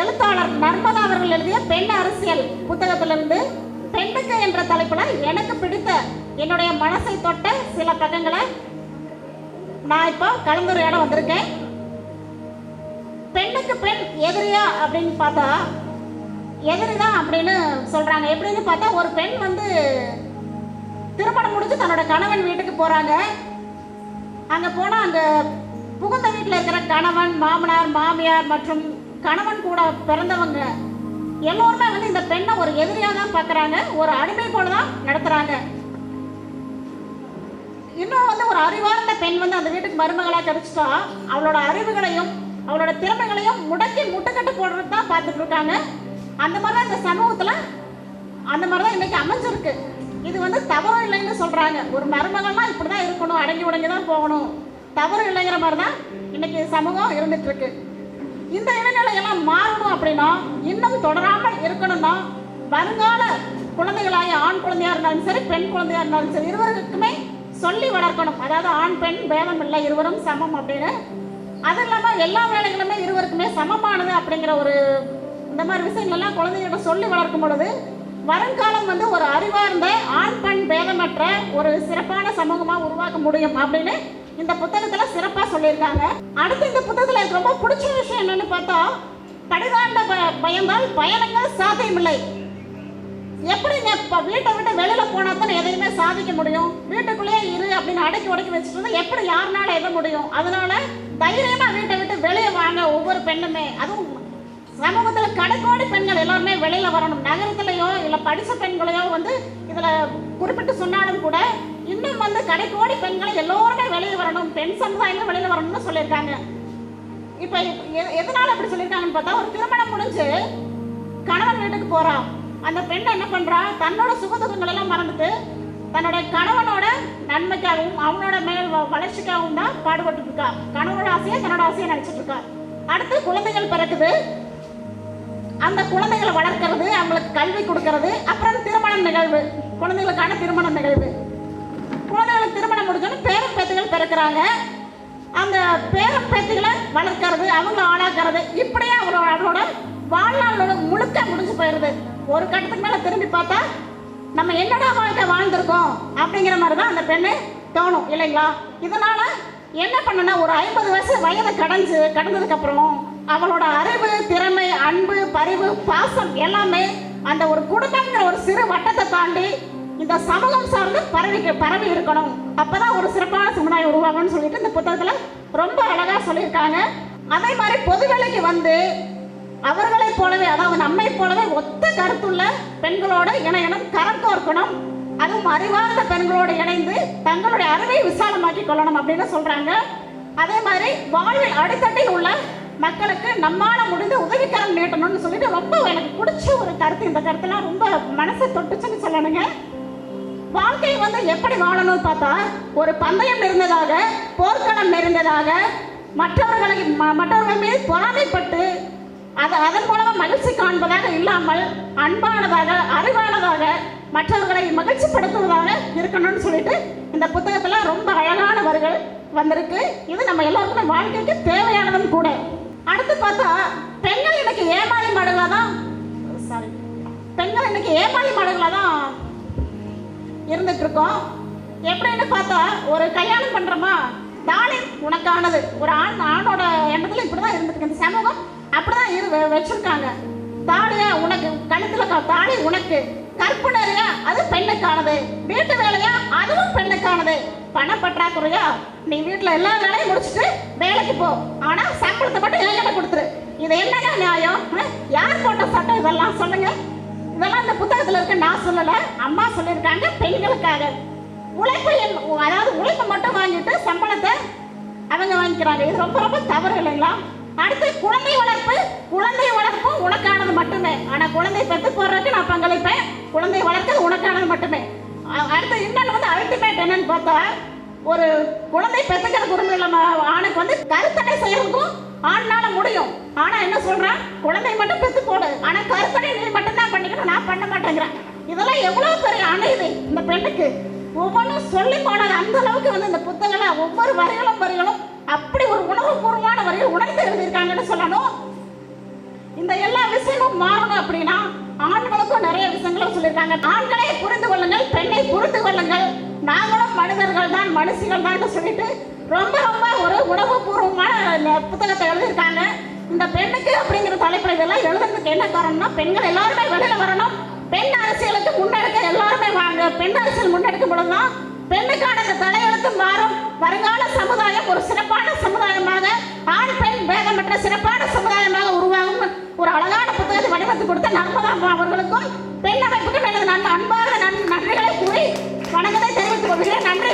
எழுத்தாளர் நர்மதா அவர்கள் எழுதிய பெண் அரசியல் புத்தகத்திலிருந்து பெண்ணுக்கு என்ற தலைப்புல எனக்கு பிடித்த என்னுடைய மனசை தொட்ட சில பக்கங்களை நான் இப்போ கலந்துரையாட வந்திருக்கேன். பெண்ணுக்கு பெண் எதிரியா அப்படின்னு பார்த்தா எதிரிதான் அப்படின்னு சொல்றாங்க. எப்படின்னு பார்த்தா ஒரு பெண் வந்து திருமணம் முடிஞ்சு தன்னோட கணவன் வீட்டுக்கு போறாங்க. அங்க போனா அங்க புகுந்த வீட்டில் இருக்கிற கணவன் மாமனார் மாமியார் மற்றும் கணவன் கூட பிறந்தவங்க எல்லோருமே வந்து இந்த பெண்ணை ஒரு எதிரியாக தான் பார்க்குறாங்க ஒரு அடிமை போல தான் நடத்துகிறாங்க இன்னும் வந்து ஒரு அறிவார்ந்த பெண் வந்து அந்த வீட்டுக்கு மருமகளாக கிடைச்சிட்டா அவளோட அறிவுகளையும் அவளோட திறமைகளையும் முடக்கி முட்டுக்கட்டு போடுறது தான் பார்த்துட்டு இருக்காங்க. அந்த மாதிரி தான் இந்த சமூகத்தில் அந்த மாதிரி தான் இன்றைக்கி அமைஞ்சிருக்கு. இது வந்து தவறு இல்லைன்னு சொல்கிறாங்க ஒரு மருமகள்லாம் இப்படி தான் இருக்கணும் அடங்கி உடங்கி தான் போகணும். தவறு இல்லைங்கிற மாதிரி தான் இன்றைக்கி சமூகம் இருந்துகிட்ருக்கு இந்த இடைநிலையெல்லாம் மாறணும் அப்படின்னா இன்னும் தொடராமல் இருக்கணும்னா வருங்கால குழந்தைகளாய ஆண் குழந்தையா இருந்தாலும் சரி பெண் குழந்தையா இருந்தாலும் சரி இருவருக்குமே சொல்லி வளர்க்கணும். அதாவது ஆண் பெண் பேதம் இல்லை இருவரும் சமம் அப்படின்னு. அது இல்லாமல் எல்லா வேலைகளுமே இருவருக்குமே சமமானது அப்படிங்கிற ஒரு இந்த மாதிரி விஷயங்கள்லாம் குழந்தைகிட்ட சொல்லி வளர்க்கும் பொழுது வருங்காலம் வந்து ஒரு அறிவார்ந்த ஆண் பெண் பேதமற்ற ஒரு சிறப்பான சமூகமாக உருவாக்க முடியும் அப்படின்னு இந்த புத்தகத்துல சிறப்பா சொல்லியிருக்காங்க. அடுத்து இந்த புத்தகத்துல எனக்கு ரொம்ப பிடிச்ச விஷயம் என்னன்னு பார்த்தா படிதாண்ட ப- பயந்தால் பயணங்கள் சாத்தியமில்லை. எப்படிங்க இப்போ வீட்டை விட்டு வெளியில போனா தான் எதையுமே சாதிக்க முடியும்? வீட்டுக்குள்ளேயே இரு அப்படின்னு அடக்கி உடக்கி வச்சுட்டு எப்படி யாருனால எத முடியும்? அதனால தைரியமா வீட்டை விட்டு வெளியே வாங்க ஒவ்வொரு பெண்ணுமே. அதுவும் சமூகத்துல கடைக்கோடி பெண்கள் எல்லாருமே வெளியில வரணும். நகரத்திலேயோ இல்ல படிச்ச பெண்களையோ வந்து இதுல குறிப்பிட்டு சொன்னாலும் கூட இன்னும் வந்து கடைக்கோடி பெண்கள் எல்லோருமே வெளியில் வரணும். பெண் சமுதாயங்கள் வெளியில வரணும்னு சொல்லியிருக்காங்க. இப்போ எ- எதனால அப்படி சொல்லியிருக்காங்கன்னு பார்த்தா ஒரு திருமணம் முடிஞ்சு கணவன் வீட்டுக்கு போகிறான் அந்த பெண் என்ன பண்ணுறா தன்னோட சுகதுக்கங்கள் எல்லாம் மறந்துட்டு தன்னோட கணவனோட நன்மைக்காகவும் அவனோட மேல் வ- வளர்ச்சிக்காகவும் தான் பாடுபட்டு இருக்கா. கணவனோட ஆசையை தன்னோட ஆசையை நினைச்சிட்டு இருக்கா. அடுத்து குழந்தைகள் பிறக்குது. அந்த குழந்தைகளை வளர்க்கறது அவங்களுக்கு கல்வி கொடுக்கறது அப்புறம் திருமணம் நிகழ்வு. குழந்தைகளுக்கான திருமணம் நிகழ்வு. குழந்தைகளுக்கு திருமணம் முடிஞ்சோன்னு பேரன் பேத்துகள் பிறக்கிறாங்க. அந்த பேரன் பேத்துகளை வளர்க்கறது அவங்க ஆளாக்குறது இப்படியே அவரோட அவரோட வாழ்நாளோட முழுக்க முடிஞ்சு போயிடுது. ஒரு கட்டத்துக்கு மேலே திரும்பி பார்த்தா நம்ம என்னடா வாழ்க்கை வாழ்ந்திருக்கோம் அப்படிங்கிற மாதிரி தான் அந்த பெண்ணு தோணும் இல்லைங்களா? இதனால என்ன பண்ணுனா ஒரு ஐம்பது வயசு வயதை கடைஞ்சு கடந்ததுக்கப்புறம் அவளோட அறிவு திறமை அன்பு பரிவு பாசம் எல்லாமே அந்த ஒரு குடும்பங்கிற ஒரு சிறு வட்டத்தை தாண்டி இந்த சமூகம் சார்ந்து பரவி பரவி இருக்கணும். அப்பதான் ஒரு சிறப்பான சமுதாயம் உருவாகும்னு சொல்லிட்டு இந்த புத்தகத்துல ரொம்ப அழகா சொல்லியிருக்காங்க. அதே மாதிரி பொதுவேலைக்கு வந்து அவர்களைப் போலவே அதாவது நம்மை போலவே ஒத்த கருத்துள்ள பெண்களோட இணையணும் கரம் கோர்க்கணும். அதுவும் அறிவார்ந்த பெண்களோடு இணைந்து தங்களுடைய அறிவை விசாலமாக்கி கொள்ளணும் அப்படின்னு சொல்றாங்க. அதே மாதிரி வாழ்வில் அடித்தட்டில் உள்ள மக்களுக்கு நம்மால முடிந்த உதவிக்கரம் நீட்டணும்னு சொல்லிட்டு ரொம்ப எனக்கு பிடிச்ச ஒரு கருத்து. இந்த கருத்துலாம் ரொம்ப மனசை தொட்டுச்சுன்னு சொல்லணுங்க. வாழ்க்கை வந்து எப்படி வாழணும்னு பார்த்தா ஒரு பந்தயம் இருந்ததாக போர்க்களம் இருந்ததாக மற்றவர்களை ம- மற்றவர்கள் மீது பொறாமைப்பட்டு அது அதன் மூலமாக மகிழ்ச்சி காண்பதாக இல்லாமல் அன்பானதாக அறிவானதாக மற்றவர்களை மகிழ்ச்சிப்படுத்துவதாக இருக்கணும்னு சொல்லிட்டு இந்த புத்தகத்தில் ரொம்ப அழகான வரிகள் வந்திருக்கு. இது நம்ம எல்லாருக்குமே வாழ்க்கைக்கு தேவையானதும் கூட. அடுத்து பார்த்தா பெண்கள் இன்னைக்கு ஏமாளி மாடுகளாக தான் சாரி பெண்கள் இன்னைக்கு ஏமாளி மாடுகளாக தான் இருந்துட்டு இருக்கோம் எப்படின்னு பார்த்தா ஒரு கல்யாணம் பண்றோமா? தாலி உனக்கானது. ஒரு ஆண் ஆணோட எண்ணத்துல இப்படிதான் இருந்துருக்கு இந்த சமூகம் அப்படிதான் இரு வெ- வச்சிருக்காங்க. தாலியா உனக்கு கழுத்துல தாலி உனக்கு. கற்பனையா அது பெண்ணுக்கானது. வீட்டு வேலையா அதுவும் பெண்ணுக்கானது. பண பற்றாக்குறையா? நீ வீட்டுல எல்லா வேலையும் முடிச்சுட்டு வேலைக்கு போ. ஆனா சம்பளத்தை மட்டும் என்கிட்ட கொடுத்துரு? இது என்னங்க நியாயம்? யார் போட்ட சட்டம் இதெல்லாம்? சொல்லுங்க. சொல்லல அம்மா சொல்லியிருக்காங்க பெண்களுக்காக. உழைப்பு என்- அதாவது உழைப்பு மட்டும் வாங்கிட்டு சம்பளத்தை அவங்க வாங்கிக்கிறாங்க. இது ரொம்ப ரொம்ப தவறு இல்லைங்களா அடுத்து குழந்தை வளர்ப்பு குழந்தை வளர்ப்பும் உனக்கானது மட்டுமே. ஆனா குழந்தை பெற்று போடுறதுக்கு நான் பங்களிப்பேன். குழந்தை வளர்க்க உனக்கானது மட்டுமே. அடுத்து இன்னொன்று வந்து அல்டிமேட் என்னன்னு பார்த்தா ஒரு குழந்தை பெற்றுக்கிற குடும்பம் ஆணுக்கு வந்து கருத்தடை செய்யறதுக்கும் ஆண்னால முடியும். ஆனா என்ன சொல்றான் குழந்தை மட்டும் பெற்று போடு. ஆனா கருத்தடை நீ மட்டும்தான் பண்ணிக்கணும். நான் பண்ண மாட்டேங்கிறேன். இதெல்லாம் எவ்வளவு பெரிய அணையுது இந்த பெண்ணுக்கு? ஒவ்வொன்றும் சொல்லி போனது அந்த அளவுக்கு வந்து இந்த புத்தகங்களை ஒவ்வொரு வரிகளும் வரிகளும் அப்படி ஒரு உணர்வுபூர்வமான வரிகள் உணர்ந்து எழுதியிருக்காங்கன்னு சொல்லணும். இந்த எல்லா விஷயமும் மாறணும் அப்படின்னா ஆண்களுக்கும் நிறைய விஷயங்களை சொல்லியிருக்காங்க. ஆண்களை புரிந்து கொள்ளுங்கள் பெண்ணை புரிந்து கொள்ளுங்கள். நாங்களும் மனிதர்கள் தான் மனுஷிகள் தான் சொல்லிட்டு ரொம்ப ரொம்ப ஒரு உணவுபூர்வமான புத்தகத்தை எழுதியிருக்காங்க. இந்த பெண்ணுக்கு அப்படிங்கிற தலைப்புல இதெல்லாம் எழுதுறதுக்கு என்ன காரணம்னா பெண்கள் எல்லாருமே வெளியில வரணும். பெண் அரசியலுக்கு முன்னெடுக்க எல்லாருமே வாங்க. பெண் அரசியல் முன்னெடுக்கும் பொழுதுதான் பெண்ணுக்கான அந்த தலையெழுத்தும் மாறும். வருங்கால சமுதாயம் ஒரு சிறப்பான சமுதாயமாக ஆண் பெண் வேதமற்ற சிறப்பான சமுதாயமாக உருவாகும். ஒரு அழகான புத்தகத்தை வடிவத்து கொடுத்த நர்மதா அவர்களுக்கும் பெண் அமைப்புக்கும் எனது நன் அன்பார்ந்த நன் நன்றிகளை கூறி வணக்கத்தை தெரிவித்துக் கொள்கிறேன். நன்றி.